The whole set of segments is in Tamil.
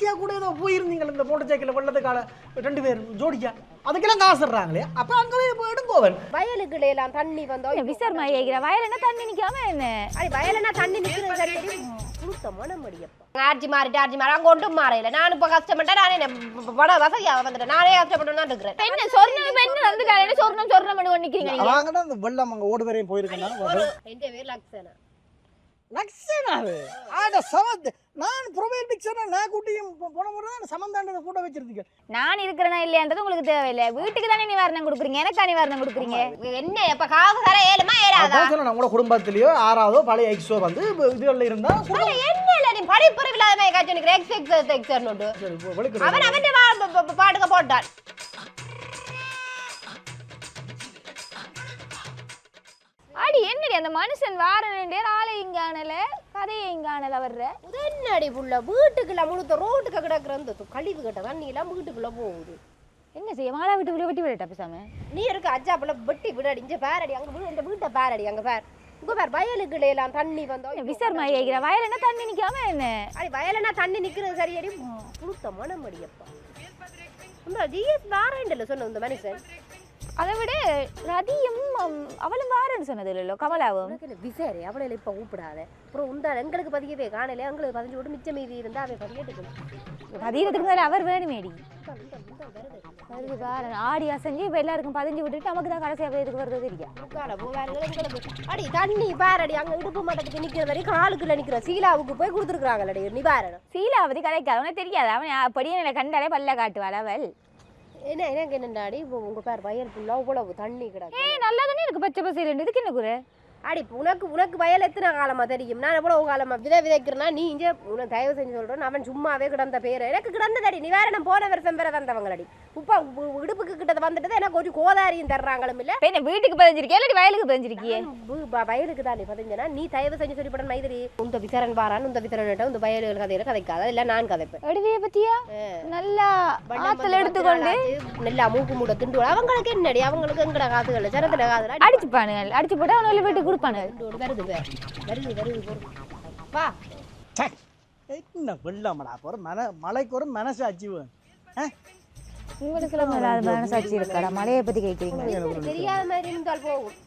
கடைசியா கூட ஏதோ போயிருந்தீங்க இந்த மோட்டர் சைக்கிள் வெள்ளத்துக்கால ரெண்டு பேர் ஜோடிக்கா அதுக்கெல்லாம் காசு தர்றாங்களே. அப்ப அங்க போய் எடுங்கோவன் வயலுக்குள்ள எல்லாம் தண்ணி வந்தோம் விசாரமா வயல் என்ன தண்ணி நிக்காம என்ன? அடி வயலனா தண்ணி சரி புழுத்த மனம் அடியப்பா ஆர்ஜி மாறிட்டு ஆர்ஜி மாறி. அங்க ஒன்றும் மாறையில நான் இப்ப கஷ்டப்பட்டேன் நானே என்ன பட வசதியா வந்துட்டேன். நானே கஷ்டப்பட்டு தான் இருக்கிறேன். என்ன சொர்ணம் இப்ப என்ன வந்துட்டாலே சொர்ணம் சொர்ணம் பண்ணி நிக்கிறீங்க நீங்க? வாங்கடா அந்த வெள்ளம் அங்க ஓடு வரையும் போயிருக்கேன் எந்த பேர் லக்ஷனா. லக்ஷனாவே ஆட சமத் நான் ப்ரொபயோட்டிக் சொன்னா நான் கூட்டியும் போன முறை தான் சமந்தாண்டத போட்டோ வச்சிருந்தீங்க நான் இருக்கிறேனா இல்லையான்றது உங்களுக்கு தேவையில்லை வீட்டுக்கு தானே நிவாரணம் கொடுக்குறீங்க எனக்கு நிவாரணம் கொடுக்குறீங்க என்ன இப்ப காசு தர ஏழுமா ஏறாதா அதான் உங்களோட குடும்பத்திலயோ ஆறாவதோ பழைய எக்ஸோ வந்து இதுகளில் இருந்தா என்ன இல்ல நீ படிப்பு இல்லாத காய்ச்சி எனக்கு எக்ஸ் எக்ஸ் எக்ஸ் அவன் அவன் பாட்டுக்க போட்டான் என்னடி அந்த மனுஷன் வாரனே ஆளை இங்க ஆனல கதையை இங்க ஆனல வர்ற. என்னடி புள்ள வீட்டுக்குள்ள முழுத்த ரோட்டுக்கு கிடக்குற இந்த து- கழிவு கட்ட தண்ணி எல்லாம் வீட்டுக்குள்ள போகுது. என்ன செய்ய மாலா விட்டு விட்டு வெட்டி விடட்டா பேசாம? நீ இருக்க அஜாப்புல வெட்டி விடாடி இங்க பாரடி அங்க வீடு இந்த வீட்டை பாரடி அங்க பார். இங்க பார் வயலுக்குள்ள எல்லாம் தண்ணி வந்தோம் விசாரமா வயல் என்ன தண்ணி நிக்காம என்ன? அடி வயலனா தண்ணி நிக்கிறது சரியடி புழுத்த மனம் அடியப்பா. இந்த ஜிஎஸ் வாரேண்டல சொன்ன இந்த மனுஷன் அதை விட ரதியும் அவளும் வாரன்னு சொன்னது இல்லையோ கமலாவும் விசாரி அவளை இப்ப கூப்பிடாத. அப்புறம் உண்டா எங்களுக்கு பதியவே காணல எங்களுக்கு பதிஞ்சு விட்டு மிச்ச மீதி இருந்தா அவன் பதியட்டுக்கணும் பதினத்துக்கு மேல அவர் வேணுமேடி? வருது. பாரு ஆடி அசைஞ்சு இப்ப எல்லாருக்கும் பதிஞ்சு விட்டுட்டு நமக்கு தான் கடைசியா போய் இதுக்கு வருது தெரியும் அடி தண்ணி பாரடி அங்க இடுப்பு மட்டத்துக்கு நிக்கிற வரைக்கும் காலுக்குள்ள நிக்கிற சீலாவுக்கு போய் கொடுத்துருக்காங்களடி நிவாரணம் சீலாவதி கதைக்காது உனக்கு தெரியாது அவன் அப்படியே என்னை கண்டாலே பல்ல காட்டுவாள் அவள். என்ன எனக்கு என்னண்டாடி? இப்போ உங்க பேர் வயல் ஃபுல்லா இவ்வளவு தண்ணி கிடக்கு. ஏய் நல்லா தானே இருக்கு பச்சை பசேல் இதுக்கு என்ன குறை? அடி இப்ப உனக்கு உனக்கு வயல் எத்தனை காலமா தெரியும்? நான் எவ்வளவு காலமா விதை விதைக்கிறேன்னா நீ இங்க உனக்கு தயவு செஞ்சு சொல்றேன் அவன் சும்மாவே கிடந்த பேரு. எனக்கு கிடந்ததடி நிவாரணம் போன வருஷம் பெற வந்தவங்களடி. உப்பா உ- இடுப்புக்கு கிட்ட வந்துட்டு எனக்கு ஒரு கோதாரியும் தர்றாங்களும் இல்ல. இப்ப என்ன வீட்டுக்கு பதிஞ்சிருக்கியா இல்லாட்டி வயலுக்கு பதிஞ்சிருக்கியே? வயலுக்கு தான் நீ பதிஞ்சனா நீ தயவு செஞ்சு சொல்லிப்படன் மைதிரி. உந்த விசரன் பாரான் உந்த விசரன் இந்த வயல்கள் கதையில கதைக்காத இல்ல நான் கதைப்பேன். எடுவிய பத்தியா? நல்லா ஆத்துல எடுத்துக்கொண்டு. நல்லா மூக்கு மூட திண்டு அவங்களுக்கு என்னடி அவங்களுக்கு எங்கட காசுகள் சரத்துல காசுல அடிச்சுப்பானுங்க அடிச்சு போட்டு அவனுள்ள வீட்டுக்கு கொடுப்பானுங்க வருது வே. வருது வருது வருது. வா. ச்சே, என்ன வெள்ளமடா போற? மன மலைக்கு ஒரு மனசு அச்சுவேன் உங்களுக்கு மனசாட்சி இருக்காடா? மலையை பத்தி கேட்குறீங்க எனக்கு தெரியாத மாதிரி இருந்தால் போகும்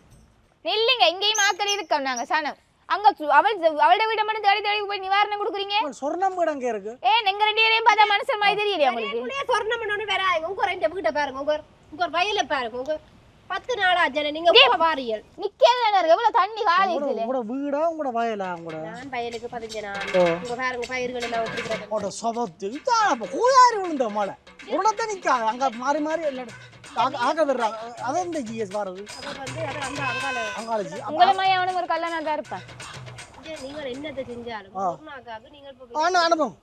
இங்கேயும் ஆக்கள் இருக்கோம் நாங்க சனம். அங்க அவள் அவளோட வீட்டை மட்டும் தேடி தேடி போய் நிவாரணம் கொடுக்குறீங்க? சொர்ணம் வீடு அங்கே இருக்கு. ஏன் எங்க ரெண்டு பேரையும் பார்த்தா மனுஷன் மாதிரி தெரியலையா உங்களுக்கு? சொர்ணம் பண்ணோன்னு வேற உங்க ரெண்டு வீட்டை பாருங்க உங்க உங்க வயல பாருங்க உங்க பத்து நாளா ஜன நீங்க எப்ப வாரியல். இருக்கு. எவ்வளவு தண்ணி காலேஜ்ல உங்களோட வீடா உங்களோட வயலா உங்களோட? நான் வயலுக்கு பதிஞ்ச நான். ஓ. உங்க பாருங்க பயிர்கள் எல்லாம் வச்சிருக்கிறேன் உங்களோட சொபத்து அப்போ கோயாரி விழுந்த மழை. உடனே நிற்காது அங்கே மாறி மாறி இல்லை. ஆக்க விடுறாங்க அதான் இந்த ஜிஎஸ் வர்றது அப்ப வந்து அது அந்த அங்கால அங்காளஜி உங்களை மாதிரி அவனுக்கு ஒரு கல்யாணம் தான் இருப்பான். நீங்கள் என்னத்தை செஞ்சாலும் ஆனா அனுபவம்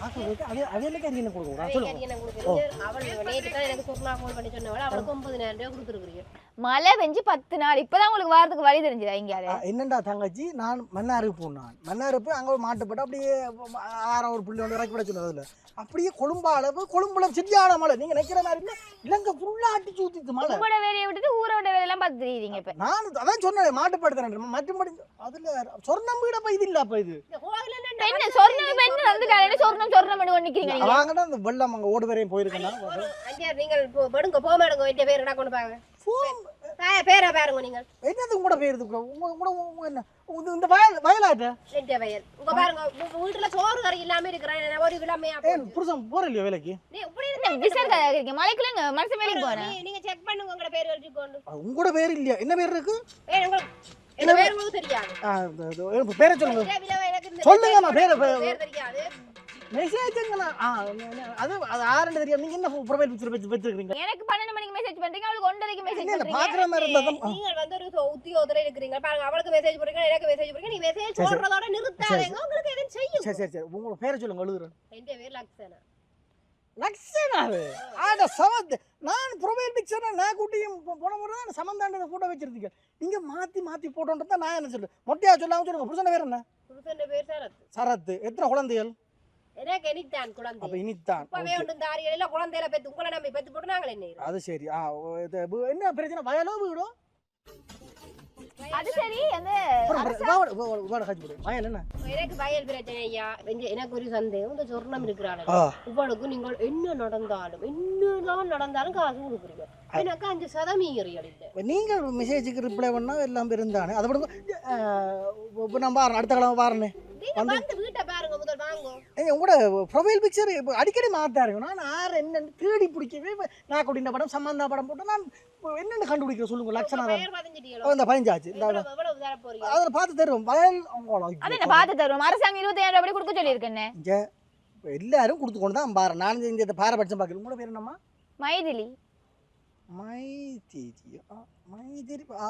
அதே அதே கறி கொடுக்க அதே சொல்லுங்க. மாதிரி எனக்கு கொடுக்குறீங்க. அவள் நேற்று தான் எனக்கு சொர்ணா ஃபோன் பண்ணி சொன்னவள் அவளுக்கு ஒன்பதினாயிரம் ரூபாய் கொடுத்துருக்குறீங்க. மழை பெஞ்சு பத்து நாள் இப்பதான் உங்களுக்கு வாரத்துக்கு வழி தெரிஞ்சதா இங்க என்னண்டா தங்கச்சி நான் மன்னாருக்கு போனான் மன்னாருக்கு அங்கே மாட்டுப்பட்டு அப்படியே ஆறாம் ஒரு புள்ளி வந்து இறக்கி விட சொன்னது அதில். அப்படியே கொழும்பா அளவு கொழும்புல சரியான மழை. நீங்க நினைக்கிற மாதிரி இல்லை இலங்கை ஃபுல்லா அடிச்சு ஊத்திட்டு மழை. வேலையை விட்டுட்டு தெரியுறீங்க இப்ப. நான் அதான் சொன்னேன் மாட்டுப்படுத்துறேன் மற்றபடி அதுல சொர்ணம் வீட அப்ப இது இல்ல அப்ப இது. என்ன சொர்ணம் என்ன வந்துட்டாலே சொர்ணம் சொர்ணம் பண்ணி நிக்கிறீங்க நீங்க வாங்கடா அந்த வெள்ளம் அங்க ஓடு வரையும் போயிருக்கேன். நீங்கள் படுங்க போக மாடுங்க என் பேர் என்ன கொண்டு பாருங்க பே- பேரை பாருங்க நீங்கள் என்னது உங்களோட பேர் இது? கூட உங்க கூட உங்க என்ன? இந்த வயல் வயலாட்ட வயல். உங்க பாருங்க உங்க வீட்டுல சோறு கறி இல்லாம இருக்கிறேன். ஒரு ஏன் புருஷன் போற இல்லையா வேலைக்கு மலைக்குள்ள மனுஷன் வேலைக்கு போறேன். நீங்க செக் பண்ணுங்க உங்களோட பேர் வச்சுக்கொண்டு உங்களோட பேர் இல்லையா? என்ன பேர் இருக்கு? என்ன பேர்? உங்களுக்கு தெரியாது. பேரை சொல்லுங்க. பேர் தெரியாது. மெசேஜுங்களா ஆ அது அது ஆரண்டு தெரியாது. நீங்க என்ன ப்ரொஃபைல் பிக்சர் வச்சு வச்சிருக்கீங்க எனக்கு பன்னெண்டு மணிக்கு மெசேஜ் பண்றீங்க அவளுக்கு ஒன்றரைக்கு மெசேஜ் இல்ல இல்ல பண்றீங்க. பாக்குற மாதிரி இருந்தா. நீங்கள் வந்து ஒரு உத்தியோகத்துல இருக்கிறீங்க பாருங்க அவளுக்கு மெசேஜ் போடுறீங்க எனக்கு மெசேஜ் போடுறீங்க. நீ மெசேஜ். போடுறதோட நிறுத்தாதீங்க உங்களுக்கு எதுவும் செய்யும். சரி சரி பேரை சொல்லுங்க எழுதுறேன். என் பேர் லக்ஷனா? லக்ஷனாவே ஆட சமத் நான் ப்ரொஃபைல் பிக்சர் நான் கூட்டியும் போன முறை தான் சமந்தாண்டத போட்டோ வச்சிருந்தீங்க. நீங்க மாத்தி மாத்தி போட்டோன்றது தான் நான் என்ன சொல்றேன் மொட்டையா சொல்லாம சொல்லுங்க. புருஷன் பேர் என்ன? புருஷன் பேர் சரத். சரத். எத்தனை குழந்தைகள்? எனக்கு எனித்தான் அப்ப குழந்தை இனித்தான். இப்பவே ஒன்று இந்த ஆரியல குழந்தையில பெத்து உங்களை நம்பி பெத்து போட்டு நாங்கள் என்ன? அது சரி. ஆ இது என்ன பிரச்சனை? வயலோ வீடோ? அது சரி அந்த வயல் என்ன? எனக்கு வயல் பிரச்சனை ஐயா. எனக்கு ஒரு சந்தேகம். இந்த சொர்ணம் இருக்கிறாள். ஆ. உங்களுக்கு நீங்கள் என்ன நடந்தாலும் என்னதான் நடந்தாலும் காசு கொடுக்குறீங்க. எனக்கு அஞ்சு இல்லை நீங்கள் மெசேஜுக்கு ரிப்ளை பண்ணா எல்லாம் இருந்தானே அதை பாருங்க அடுத்த கிழமை நீங்க வந்து வீட்டை பாருங்க முதல் வாங்க ஏய் உங்களோட ப்ரொஃபைல் பிக்சர் இப்போ அடிக்கடி மாத்தாருங்க நான் யார் என்னன்னு தேடி பிடிக்கவே நான் கொடிந்த படம் சம்பந்தா படம் போட்டு நான் என்னென்னு கண்டுபிடிக்க சொல்லுங்க லட்சணா பெயர் பதிஞ்சிட்டீங்களோ இந்த பதினஞ்சாச்சு. அதில் பார்த்து தருவோம் வயல் பார்த்து தருவோம் அரசாங்கம் இருபத்தி ஏழு ரூபாய் கொடுக்க சொல்லியிருக்கேன் இங்கே எல்லாரும் கொடுத்து கொண்டு தான் பாரு. நான் இந்த பாரபட்சம் பார்க்கல உங்களோட பேர் என்னம்மா? மைதிலி. ஆ,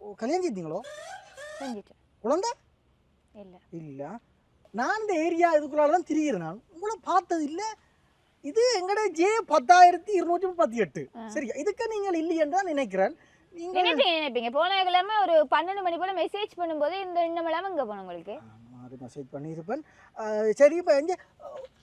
ஓ, கல்யாணம் செய்தீங்களோ குழந்தை? இல்ல. இல்லை. நான் இந்த ஏரியா இதுக்குள்ளால தான் திரிகிறேன் நான் உங்களை பார்த்தது இல்லை. இது எங்கட ஜே பத்தாயிரத்தி இருநூற்றி முப்பத்தி எட்டு. சரியா? இதுக்கு நீங்கள் இல்லையென்று தான் நினைக்கிறேன் நினைப்பீங்க? போன கிழமை ஒரு பன்னெண்டு மணி போல மெசேஜ் பண்ணும்போது இந்த இன்னும் இங்க போனோம் உங்களுக்கு? மெசேஜ் பண்ணியிருப்பேன். சரி இப்போ எங்க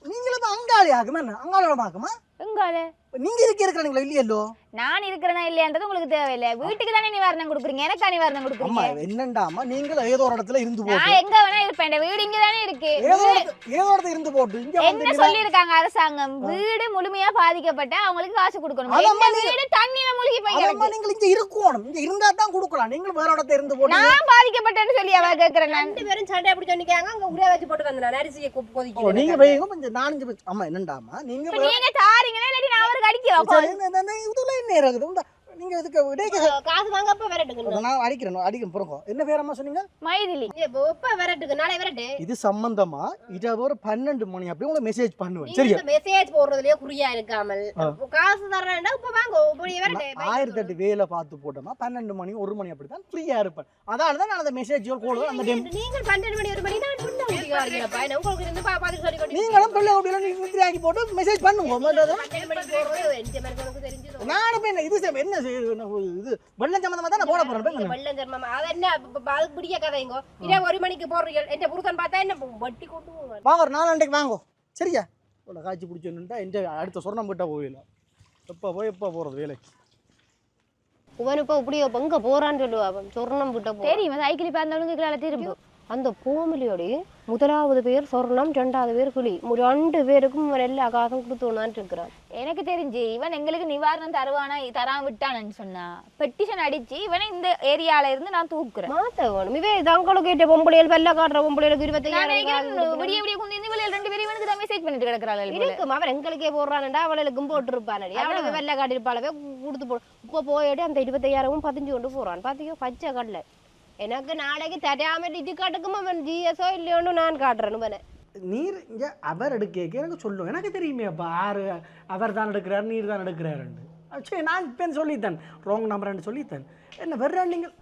நீங்களும் இப்போ அங்காளி ஆகுமா என்ன? அங்காளோட ஆகுமா? எங்கால நீங்கள் இருக்க இருக்கிறீங்களா இல்லையல்லோ? நான் இருக்கிறேனா இல்லையான்றது உங்களுக்கு தேவையில்லை. வீட்டுக்கு தானே நிவாரணம் கொடுக்குறீங்க. எனக்கா நிவாரணம் அம்மா கொடுக்குறீங்க என்னண்டாமா நீங்கள் ஏதோ ஒரு இடத்துல இருந்து போட்டு. நான் எங்க வேணா இருப்பேன். இந்த வீடு இங்க தானே இருக்கு. ஏதோ இடத்து- ஏதோ இடத்துல இருந்து போட்டு. இங்க வந்து என்ன சொல்லியிருக்காங்க அரசாங்கம்? வீடு முழுமையா பாதிக்கப்பட்ட அவங்களுக்கு காசு கொடுக்கணும். எங்க வீடு தண்ணியில மூழ்கி போய் கிடக்கு. நீங்கள் இங்க இருக்கணும். இங்க இருந்தா தான் கொடுக்கலாம். நீங்கள் வேற இடத்துல இருந்து போட்டு. நான் பாதிக்கப்பட்டேன்னு சொல்லி அவ கேக்குறேன் நான். ரெண்டு பேரும் சண்டை அப்படி சொன்னிக்காங்க அங்க உரிய வச்சு போட்டு வந்தேன் அரிசியை கொ- ஓ, கொதிக்கிறேன் நீங்க வைங்க கொஞ்சம் நாலஞ்சு பேர் அம்மா என்னண்டாமா நீங்க இப்ப நீங்க தாரீங்களா இல்லாட்டி நான் அவருக்கு அடிக்கிறோம் சரி, இந்த- இந்த- இந்த இதுல என்ன இருக்குது இந்த- நீங்க இதுக்கு இடைக்க காசு வாங்க அப்ப விரட்டுங்க நான் அடிக்கிறேன் அடிக்கிறேன் பிறகு என்ன பேரம்மா சொன்னீங்க மைதிலி இப்போ எப்ப விரட்டுக்கு நாளை விரட்டு இது சம்பந்தமா இது ஒரு பன்னெண்டு மணி அப்படி உங்களை மெசேஜ் பண்ணுவேன் நீங்க மெசேஜ் போடுறதுலயே குறியா இருக்காமல் காசு தர்றேன்டா இப்ப வாங்க ஆயிரத்தி எட்டு வேலை பார்த்து போட்டோமா பன்னெண்டு மணி ஒரு மணி அப்படி தான் ஃப்ரீயா இருப்பேன் அதனால தான் நான் அந்த மெசேஜ் கோடு அந்த டைம் நீங்கள் பன்னெண்டு மணி ஒரு மணி நான் நீங்களும் பிள்ளை நீங்க நித்திரை ஆக்கி போட்டு மெசேஜ் பண்ணுங்க. நானும் என்ன இது என்ன இது வெள்ளம் சம்பந்தமா தான் போட போறேன்? வெள்ளம் சர்மம் அது என்ன இப்ப- இப்ப அது பிடிக்க கதைங்கோ இதே? ஒரு மணிக்கு போடுறீங்க எந்த புருஷன் பார்த்தா என்ன வட்டி கொண்டு வாங்க ஒரு நாலண்டைக்கு வாங்கோ. சரியா? இவ்வளோ காய்ச்சி பிடிச்சோன்னுட்டா எந்த அடுத்த சொர்ணம் கிட்ட போயிடலாம் எப்போ போய் எப்போ போகிறது வேலைக்கு? இவன் இப்ப இப்படி இப்ப எங்க போறான்னு சொல்லுவா சொர்ணம் கிட்ட போ தெரியும் சைக்கிள் பார்த்தவனுக்கு திரும்ப. அந்த பூமிலியோட முதலாவது பேர் சொர்ணம் ரெண்டாவது பேர் கிளி மு- ரெண்டு பேருக்கும் இவன் எல்லா காசும் கொடுத்தோன்னு இருக்கிறான் எனக்கு தெரிஞ்சு இவன் எங்களுக்கு நிவாரணம் தருவானா தராம விட்டானன்னு சொன்னா பெட்டிஷன் அடிச்சு இவனை இந்த ஏரியால இருந்து நான் தூக்குறேன். மாத்த வேணும் இவே தங்களுக்கு கேட்ட பொம்பளைகள் வெள்ள காட்டுற இருபத்தையாயிரம் நினைக்கிறேன் விடிய விடிய குந்தி வழியில் ரெண்டு பேரும் இவனுக்கு தான் மெசேஜ் பண்ணிட்டு கிடக்குறாள் இருக்கும். அவன் எங்களுக்கே போடுறான்டா அவளுக்கும் போட்டிருப்பானடி. அவளுக்கு வெள்ளை காட்டிருப்பாளவே கொடுத்து போ. இப்போ போயிட்டு அந்த இருபத்தையாயிரமும் பதிஞ்சு கொண்டு போறான். பாத்தியோ பச்சை கடலை. எனக்கு நாளைக்கு தராம இது காட்டுக்கும் அவன் ஜிஎஸ்ஓ இல்லையோன்னு நான் காட்டுறேன் இவனை நீர் இங்கே அவர் எடுக்க எனக்கு சொல்லும் எனக்கு தெரியுமே அப்போ ஆறு அவர் தான் எடுக்கிறார் நீர் தான் எடுக்கிறாருண்டு சரி நான் இப்போ சொல்லித்தேன் ராங் நம்பர்னு சொல்லித்தேன் என்ன வேற நீங்கள்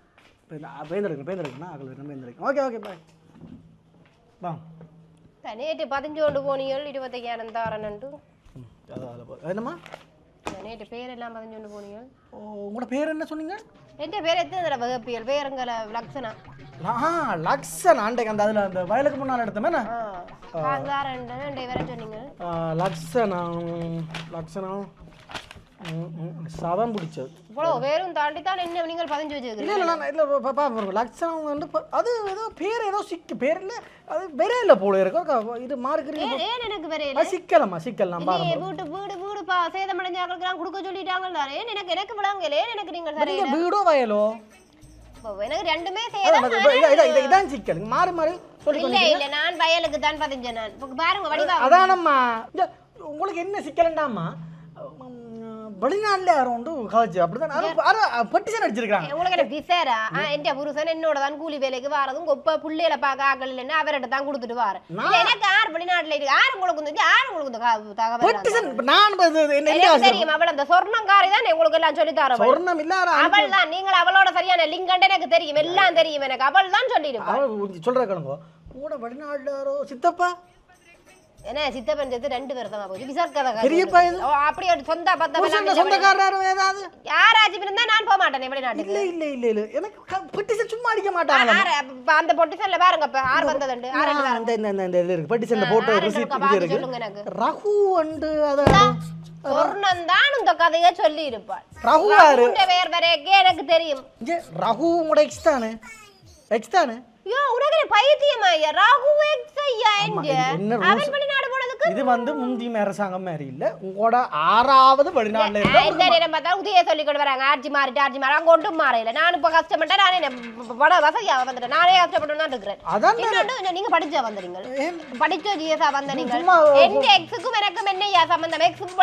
பேந்தெடுக்கணும் பேந்தெடுக்கணும் அகல் வேணும் பேந்தெடுக்கணும் ஓகே ஓகே பாய் வா நேற்று பதிஞ்சு கொண்டு போனீங்கள் இருபத்தையாயிரம் போ என்னம்மா நேற்று பேரெல்லாம் பதிஞ்சு கொண்டு போனீங்கள் ஓ உங்களோட பேர் என்ன சொன்னீங்க பேர் எத்தனை தடவை வகுப்பியல்? பேருங்கள லக்ஷனா? ஆ லக்ஷன். ஆண்டைக்கு அந்த அதில் அந்த வயலுக்கு முன்னால் எடுத்தோமே லக்ஷனம் லக்ஷனம் சதம் பிடிச்சது. இவ்வளோ பேரும் தாண்டி தான் என்ன நீங்கள் பதிஞ்சு வச்சிருக்கீங்க இல்லை நான் இல்லை பாப்பா லக்ஷனம் வந்து அது ஏதோ பேர் ஏதோ சிக்கு பேர் இல்லை அது விரையில போல இருக்கும் இது மார்க்கிறீங்க எனக்கு வேற அது சிக்கலம்மா சிக்கல் நான் நீ பாருங்க. வீட்டு வீடு வீடு பா சேதமடைஞ்சாக்களுக்கு கொடுக்க சொல்லிட்டாங்க தானே எனக்கு எனக்கு விளங்கலே எனக்கு நீங்க வீடோ வயலோ? இப்போ எனக்கு ரெண்டுமே சேதம் இதான் சிக்கல். மாறி மாறி சொல்லி இல்ல இல்ல நான் வயலுக்கு தான் பதிஞ்சேன் நான். இப்போ பாருங்க வடிவா. அதானம்மா. உங்களுக்கு என்ன சிக்கலண்டாமா வெளிநாட்டுல யாரும் உண்டு கவச்சு அப்படிதான். பெட்டிஷன் அடிச்சிருக்காங்க உங்களுக்கு விசேரா? என் புருஷன் என்னோட தான் கூலி வேலைக்கு வாரதும் கொப்ப புள்ளையில பார்க்க ஆக்கள் இல்லைன்னா அவர்கிட்ட தான் கொடுத்துட்டு வாரு இல்ல எனக்கு யார் வெளிநாட்டுல இருக்கு? யார் உங்களுக்கு வந்து யார் உங்களுக்கு தகவல் பெட்டிஷன் நான்? தெரியும் அவள் அந்த சொர்ணங்காரி தான் உங்களுக்கு எல்லாம் சொல்லி தரவள் சொர்ணம் இல்லாத அவள் தான் நீங்கள் அவளோட சரியான லிங்கண்ட எனக்கு தெரியும் எல்லாம் தெரியும் எனக்கு. அவள் தான் சொல்லிடுவா சொல்ற கிழங்கோ உங்களோட வெளிநாட்டுல சித்தப்பா என்ன சித்தப்பன் சேர்த்து ரெண்டு பேர் தான் போச்சு. விசாரிக்காத பெரியப்பா இது? ஓ அப்படி ஒரு சொந்த புருஷன்ல சொந்தக்காரரும் ஏதாவது? யாராச்சும் இருந்தா நான் போக மாட்டேன் வெளிநாட்டுக்கு. இல்ல இல்ல இல்ல இல்ல. எனக்கு பெட்டிஷன் சும்மா அடிக்க மாட்டாங்க. அந்த பொட்டிஷன்ல பாருங்க இப்ப ஆறு வந்ததுண்டு. ஆறு அந்த இந்த இந்த இது இருக்கு. பெட்டிஷன் போட்டோ ரிசீப்ட் இருக்கா, சொல்லுங்க எனக்கு. ரகு அண்டு அது சொர்ணம் தான் இந்த கதையை சொல்லி இருப்பாள் ரகு யாரு? பேர் வரைக்கே எனக்கு தெரியும். ரகு உங்களோட எக்ஸ் தானே? எக்ஸ் தானே? ஐயோ உனக்கு பைத்தியமா ஐயா ராகு எக்ஸ் ஐயா ஆமா, எங்க என்ன அவன்? வெளிநாடு போனதுக்கு இது வந்து முந்திய அரசாங்கம் மாதிரி இல்ல. உங்களோட ஆறாவது வெளிநாட்டுல இருந்தா பார்த்தா உதய சொல்லி கொண்டு வராங்க. ஆட்சி மாறிட்டு ஆட்சி மாறி அங்க ஒன்றும் மாறையில நான் இப்ப கஷ்டப்பட்டேன் நானே பட வசதியா வந்துட்டேன். நானே கஷ்டப்பட்டு தான் இருக்கிறேன். அதான் நீங்க படிச்சா வந்தீங்க ஏன்? படிச்ச ஜிஎஸ்ஆ வந்த நீங்க சும்மா எந்த எக்ஸுக்கும் எனக்கும் என்ன ஐயா சம்பந்தம்? எக்ஸுக்கு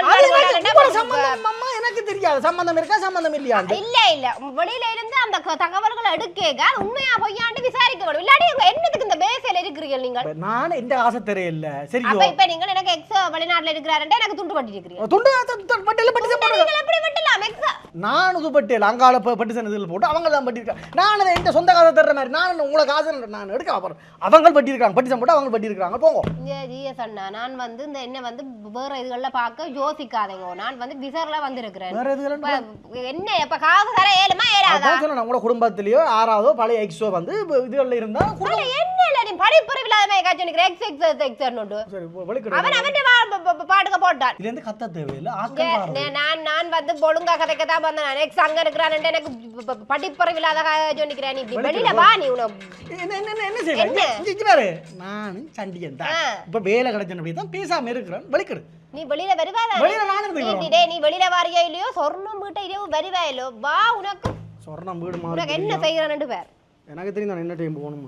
சம்பந்தம் அம்மா எனக்கு தெரியாது. சம்பந்தம் இருக்கா சம்பந்தம் இல்லையாண்டு இல்ல இல்ல. வெளியில இருந்து அந்த தகவல்களை எடுக்கேங்க அது உண்மையா பொய்யாண்டு விசாரிக்க வேண்டும் இல்லாட்டி என்னத்துக்கு இந்த பேசியல இருக்கிறீங்க நீங்கள்? நான் எந்த ஆசை தெரியல? அப்ப இப்ப நீங்கள் எனக்கு எக்ஸ் வெளிநாட்டுல இருக்கிறாருன்ட்டு எனக்கு துண்டு பட்டி இருக்கிறீங்க துண்டு பட்டியல பட்டு நீங்கள் எப்படி வெட்டலாம் எக்ஸ் நான் இது பட்டியல் அங்கால பட்டு சனதில் போட்டு அவங்க தான் பட்டியிருக்காங்க நான் அதை எந்த சொந்த காசை தர்ற மாதிரி நான் உங்களுக்கு காசு நான் எடுக்க அப்புறம் அவங்க பட்டியிருக்காங்க பட்டி போட்டு அவங்க பட்டியிருக்காங்க போங்க ஜிஎஸ் அண்ணா நான் வந்து இந்த என்ன வந்து வேற இதுகள்ல பார்க்க யோசிக்காதீங்க நான் வந்து விசாரில வந்திருக்கிறேன் வேற இப்ப என்ன இப்ப காசு தர ஏழுமா ஏறாதா சொன்னேன் உங்களோட குடும்பத்திலேயோ ஆறாவதோ பழைய எக்ஸோ வந்து இதுகளில் இருந்தா குடும்பம் ஆனா என்ன இல்ல நீ படிப்பறிவு இல்லாத காய்ச்சி நிக்கிற எக்ஸ் எக்ஸ் எக்ஸ் சரி அவன் அவன் பாட்டுக்க போட்டான். இதுல இருந்து கத்த தேவையில்லை நான் நான் வந்து ஒழுங்கா கதைக்க தான் வந்தேன். நான் எக்ஸ் அங்க இருக்கிறான்ட்டு எனக்கு படிப்பறிவு இல்லாத சொன்னிக்கிறேன் நீ வெளியில வா நீ உனக்கு என்ன பாரு. நானும் சண்டியன் தான். இப்ப வேலை கிடைச்ச தான் பேசாம இருக்கிறேன் வலிக்கிடு நீ வெளியில வருவாதா வெளியில நானும் நீ இருக்கிறேன் நீ- வெளியில வாரியா இல்லையோ? சொர்ணம் வீட்டை இல்லையோ வருவா இல்லையோ? வா உனக்கு. சொர்ணம் வீடு உனக்கு என்ன செய்யறான்னு பேர்? எனக்கு தெரியும் நான் என்ன டைம் போகணும்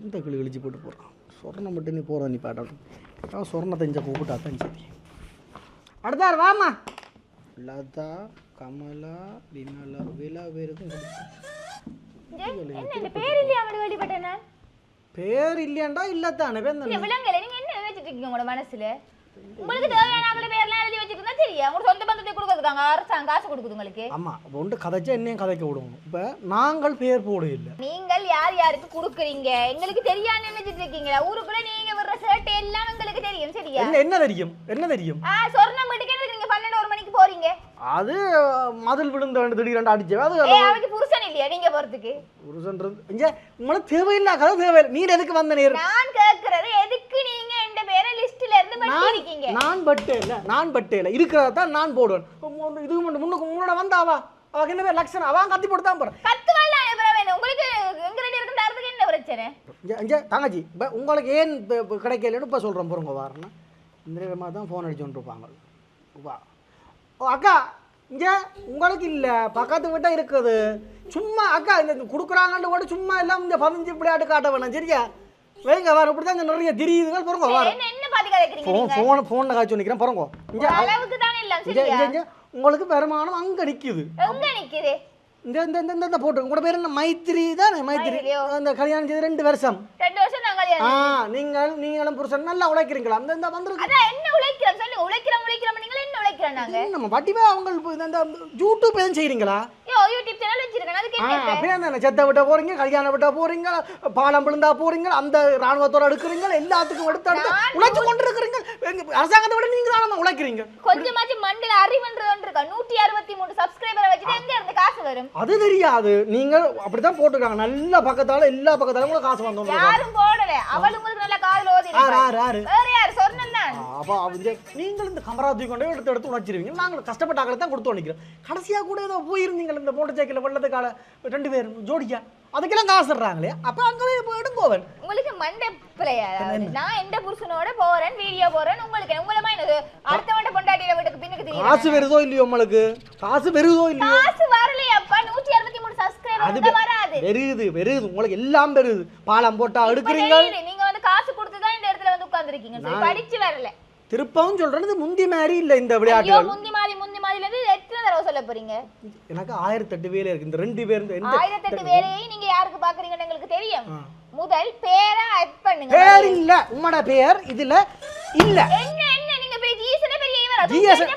இந்த கிளி இழிச்சு போட்டு போகிறான் சொர்ணம் மட்டும் நீ போகிற நீ பாட்டம் சொர்ணத்தை இஞ்ச கூப்பிட்டா தான் சரி. அடுத்தார் வாமா லதா கமலா விமலா விலா பேருக்கும் என்ன இந்த பேர் இல்லையா அவனுக்கு வெளிப்பட்டேன் நான் பேர் இல்லையாண்டா இல்லத்தானே பேர் இல்ல விலங்கல நீங்க என்ன வச்சிட்டு இருக்கீங்க உங்களோட மனசுல? உங்களுக்கு தேவையான அவள பேர்லாம் எழுதி வச்சிட்டு இருந்தா தெரியும் உங்களுக்கு சொந்த பந்தத்தை கொடுக்கறதுக்காங்க அரசாங்கம் காசு கொடுக்குது உங்களுக்கு? அப்போ ஒன்று கதைச்சா என்னையும் கதைக்க விடுவோம். இப்போ நாங்கள் பேர் போட இல்லை. நீங்கள் யார் யாருக்கு கொடுக்குறீங்க? எங்களுக்கு தெரியாம நினைச்சிட்டு இருக்கீங்களா? ஊருக்குள்ள நீங்க விடுற சேட்டை எல்லாம் எங்களுக்கு தெரியும் சரியா? என்ன என்ன தெரியும்? என்ன தெரியும்? ஆ சொர்ணம் வீட்டுக்கு நீங்க பன்னெண்டு ஒரு மணிக்கு போறீங்க. அது மதில் விழுந்த வேண்டு திடீரெண்டு அடிச்சவே அது ஏ அவனுக்கு புருஷன் இல்லையா நீங்க போறதுக்கு? புருஷன்றது? இங்கே உங்களுக்கு தேவையில்லை கதை தேவையில்லை. நீர் எதுக்கு வந்த நேர் நான் இருக்கீங்க நான் பட்டே இல்ல நான் பட்டே இல்ல இருக்கிறத தான் நான் போடுவேன். இது முன்னுக்கு முன்னோட வந்தாவா அவ என்ன பேர்? லட்சணம் அவன் கத்தி போட்டு தான் போறேன். உங்களுக்கு என்ன பிரச்சனை? இங்க- தங்கச்சி இப்போ உங்களுக்கு ஏன் கிடைக்கலன்னு இப்போ பாருங்க வாரேன்னா. இந்த நேரமாக தான் ஃபோன் அடிச்சுட்டு இருப்பாங்க. வா. ஓ அக்கா இங்கே உங்களுக்கு இல்லை. பக்கத்து வீட்டை இருக்குது. சும்மா அக்கா இந்த கொடுக்குறாங்கன்னு கூட சும்மா எல்லாம் இந்த பதினஞ்சு விளையாட்டு காட்ட வேணாம் சரியா? வைங்க வர இப்படி தான் நிறைய தெரியுதுகள் பாருங்க வர. என்ன என்ன பாத்து கதைக்கிறீங்க நீங்க? காய்ச்சி பாருங்க. இங்கே அளவுக்கு தானே இல்ல சரியா? இங்க. உங்களுக்கு வருமானம் அங்க நிக்குது. எங்க நிக்குது? இந்த இந்த இந்த இந்த- போட்டு உங்களோட பேர் என்ன? மைத்திரி தானே மைத்திரியோ? அந்த கல்யாணம் செய்து ரெண்டு வருஷம். ரெண்டு வருஷம் நாங்க ஆ நீங்கள் நீங்களும் புருஷன் நல்லா உழைக்கிறீங்களா? அந்த இந்த வந்துருக்கு அதான் என்ன உழைக்கிறோம் சொல்லுங்க உழைக்கிறோம் உழைக்கிறோம் நீங்க நாங்க. நம்ம வட்டிவா அவங்க இந்த யூடியூப் எதுவும் செய்றீங்களா? யோ யூடியூப் சேனல் வச்சிருக்கேன்? அப்படியே? செத்த விட்ட போறீங்க கல்யாணம் விட்ட போறீங்க பாலம் விழுந்தா போறீங்க அந்த ராணுவத்தோட எடுக்கிறீங்க எல்லாத்துக்கும் எடுத்து எடுத்து உழைச்சு கொண்டு இருக்கிறீங்க அரசாங்கத்தை விட நீங்க தானே உழைக்கிறீங்க. கொஞ்சமாச்சும் மண்டல அறிவுன்றது ஒன்று இருக்கா? நூற்றி அறுபத்தி மூணு சப்ஸ்கிரைபரை வச்சுட்டு எங்க இருந்து காசு வரும்? அது தெரியாது. நீங்கள் அப்படித்தான் போட்டுருக்காங்க. நல்ல பக்கத்தால எல்லா பக்கத்தாலும் உங்களுக்கு காசு வந்தோம் யாரும் போடல. உங்களுக்கு நல்ல காதுல ஓதி யார்? அப்போ அவங்க நீங்கள் இந்த கமரா தூக்கி கொண்டு எடுத்து எடுத்து உணச்சிருவீங்க நாங்கள் கஷ்டப்பட்ட ஆக்களை தான் கொடுத்து உழைக்கிறோம் கடைசியாக கூட ஏதோ போயிருந்தீங்க இந்த மோட்டர் சைக்கிளில் வெள்ளத்துக்கால ரெண்டு பேரும் ஜோடிக்கா அதுக்கெல்லாம் காசுடுறாங்களே அப்போ அங்கே போய் எடுங்கோவன் உங்களுக்கு மண்டை பிள்ளையா நான் எந்த புருஷனோட போறேன் வீடியோ போறேன் உங்களுக்கு உங்களமா என்னது? அடுத்தவண்ட பொண்டாட்டியில வீட்டுக்கு பின்னுக்கு தெரியும் காசு வருதோ இல்லையோ உங்களுக்கு? காசு வருதோ இல்லையோ? காசு வரலையாப்பா நூற்றி அறுபத்தி மூணு சப்ஸ்கிரைபர் வராது. வெறுது வெறுது உங்களுக்கு எல்லாம் பெருது பாலம் போட்டா எடுக்கிறீங்க நீங்க வந்து காசு கொடுத்து தான் இந்த இடத்துல வந்து உட்கார்ந்துருக்கீங்க. படிச்சு வரல. திருப்பவும் சொல்றது முந்தி மாதிரி இல்லை இந்த ஐயோ விளையாட்டுகள். முந்தி மாதிரி முந்தி மாதிரில இருந்து எத்தனை தடவை சொல்ல போறீங்க? எனக்கு ஆயிரத்தெட்டு வேலை இருக்கு. இந்த ரெண்டு பேர் இந்த ஆயிரத்தெட்டு வேலையை நீங்க யாருக்கு பாக்குறீங்கன்னு எங்களுக்கு தெரியும். முதல் பேரை ஆட் பண்ணுங்க. பேர் இல்ல. உம்மோட பேர் இதுல இல்ல. என்ன என்ன? நீங்க பெரிய ஜீசனே பெரிய இவரா? ஜீசனே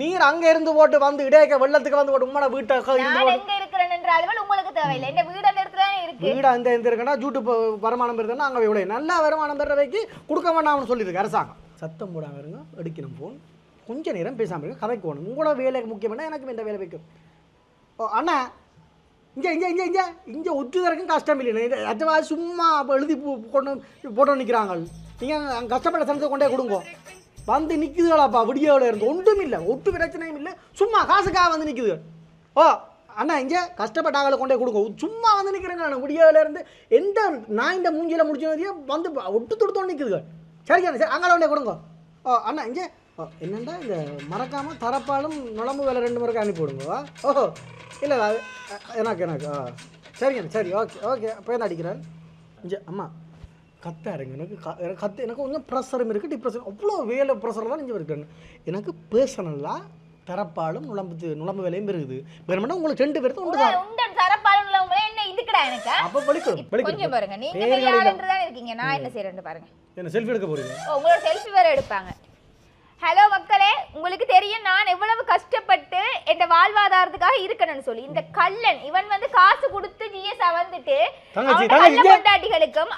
நீர் அங்க இருந்து போட்டு வந்து இடையக்க வெள்ளத்துக்கு வந்து போட்டு உம்மோட வீட்டை நான் எங்க இருக்கிறேன் என்ற அளவில் உங்களுக்கு தேவையில்லை. என்ன வீடு அந்த இடத்துல தானே இருக்கு. வீடு அந்த எந்த இருக்குன்னா யூடியூப் வருமானம் பெறுதுன்னா அங்கே இவ்வளோ நல்லா வருமானம் பெற வைக்கி கொடுக்க வேண்டாம்னு சொல்லியிருக்கு அரசாங்கம். சத்தம் போடாமல் இருங்க எடுக்கணும் ஃபோன் கொஞ்ச நேரம் பேசாமல் இருங்க கதைக்கு போகணும். உங்களோட வேலைக்கு முக்கியம்னா எனக்கு இந்த வேலை வைக்கும். ஓ அண்ணா இங்கே இங்கே இங்கே இங்கே இங்கே ஒற்று தரக்கும் கஷ்டம் இல்லை அதுவா சும்மா எழுதி கொண்டு போட்டு நிற்கிறாங்க நீங்கள் கஷ்டப்பட்ட சனத்தை கொண்டே கொடுங்க. வந்து நிற்குதுகளாப்பா விடியோவில் இருந்து. ஒன்றும் இல்லை ஒட்டு பிரச்சனையும் இல்லை. சும்மா காசுக்காக வந்து நிற்குது ஓ அண்ணா இங்கே கஷ்டப்பட்டாங்களை கொண்டே கொடுங்க. சும்மா வந்து நிற்கிறேங்க நான் விடியோவில் இருந்து எந்த நான் இந்த மூஞ்சியில் முடிச்சதையும் வந்து ஒட்டு தொடுத்தோன்னு நிற்குதுகள் சரி அண்ணா சரி அங்கே கொண்டே கொடுங்க. ஓ அண்ணா இங்கே. ஓ என்னண்டா இந்த மறக்காமல் தரப்பாலும் நுழம்பு வேலை ரெண்டு முறைக்கு அனுப்பி விடுங்க. ஓஹோ இல்லை அது எனக்கு எனக்கு ஆ சரிங்க சரி ஓகே ஓகே. அப்போ என்ன அடிக்கிறேன் இங்கே அம்மா கத்தாருங்க எனக்கு க- எனக்கு கத்து எனக்கு கொஞ்சம் ப்ரெஷரும் இருக்குது டிப்ரெஷன் அவ்வளோ வேலை ப்ரெஷர் தான் நெஞ்சு இருக்கேன் எனக்கு பர்சனலாக தரப்பாலும் நுழம்பு நுழம்பு வேலையும் இருக்குது. வேணுமெண்டா உங்களுக்கு ரெண்டு பேருக்கு உண்டு தரப்பாலும் இதுக்குடா எனக்கு அப்போ பழிக்கணும் கொஞ்சம் பாருங்க நீங்க பேர் பெரிய ஆளுன்றதான் இருக்கீங்க நான் என்ன செய்யறேன்னு பாருங்க என்ன செல்ஃபி எடுக்க போறீங்க உங்களோட செல்ஃபி வேற எடுப்பாங்க ஹலோ மக்களே உங்களுக்கு தெரியும் நான் எவ்வளவு கஷ்டப்பட்டு என் வாழ்வாதாரத்துக்காக இருக்கணும்னு சொல்லி இந்த கள்ளன் இவன் வந்து காசு கொடுத்து ஜிஎஸ் வந்துட்டு தங்கச்சி,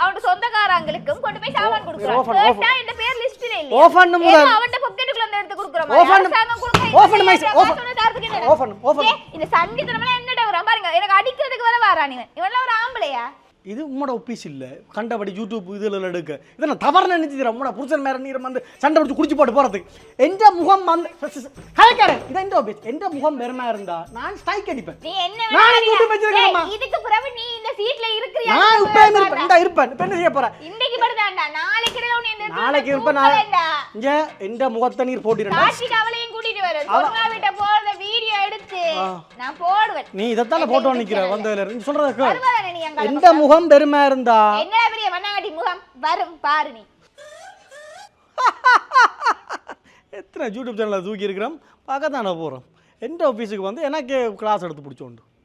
அவனோட சொந்தக்காரங்களுக்கும் கொண்டு போய் சாமான் கொடுக்குறான் இந்த பேர் லிஸ்ட்ல இல்ல. அவன்ட பாக்கெட்டுக்குள்ள எடுத்து கொடுக்குறோம். அரசாங்கம் கொடுக்க Off பண்ணு, மைஸ். Off காசு ஒண்ணு தரதுக்கு என்ன? எனக்கு அடிக்கிறதுக்கு வர வாரான் இவன் இவன்லாம் ஒரு ஆம்பளையா? இது உம்மோட ஒப்பீஸ் இல்லை. கண்டபடி யூடியூப் இதில் எடுக்க. இதை நான் தவறு நினைச்சுக்கிறேன். உம்மோட புருஷன் மேல நீர் வந்து சண்டை பிடிச்சி குடிச்சு போட்டு போகிறதுக்கு எந்த முகம் வந்து கலைக்காரன் இது எந்த ஒப்பீஸ் எந்த முகம் பெருமா இருந்தா நான் ஸ்ட்ரைக் அடிப்பேன். நீ என்ன இதுக்கு பிறகு நீ இந்த சீட்ல இருக்கிறியா? நான் இப்போ இருப்பேன் இந்த இருப்பேன். இப்போ என்ன செய்ய போறேன் இன்னைக்கு படுதாண்டா நாளைக்கு இடையில உன்னை நாளைக்கு இருப்பேன். நான் இங்கே எந்த முகத்தை நீர் போட்டிருந்தா? அவளையும் கூட்டிட்டு வர. சொன்னா விட்ட ஆ. நான் போடுவேன். நீ இதைத்தானே போட்டோ நிற்கிற வந்ததுல இருந்து. சொல்றதுக்கு எந்த முகம் பெருமா இருந்தா? என்னடா பெரிய மண்ணாங்கட்டி முகம்? வரும் பாரு நீ. எத்தனை யூடியூப் சேனலில் தூக்கி இருக்கிறோம் பார்க்க தானே போகிறோம் எந்த ஆஃபீஸுக்கு வந்து எனக்கு கிளாஸ் எடுத்து பிடிச்சோண்டு.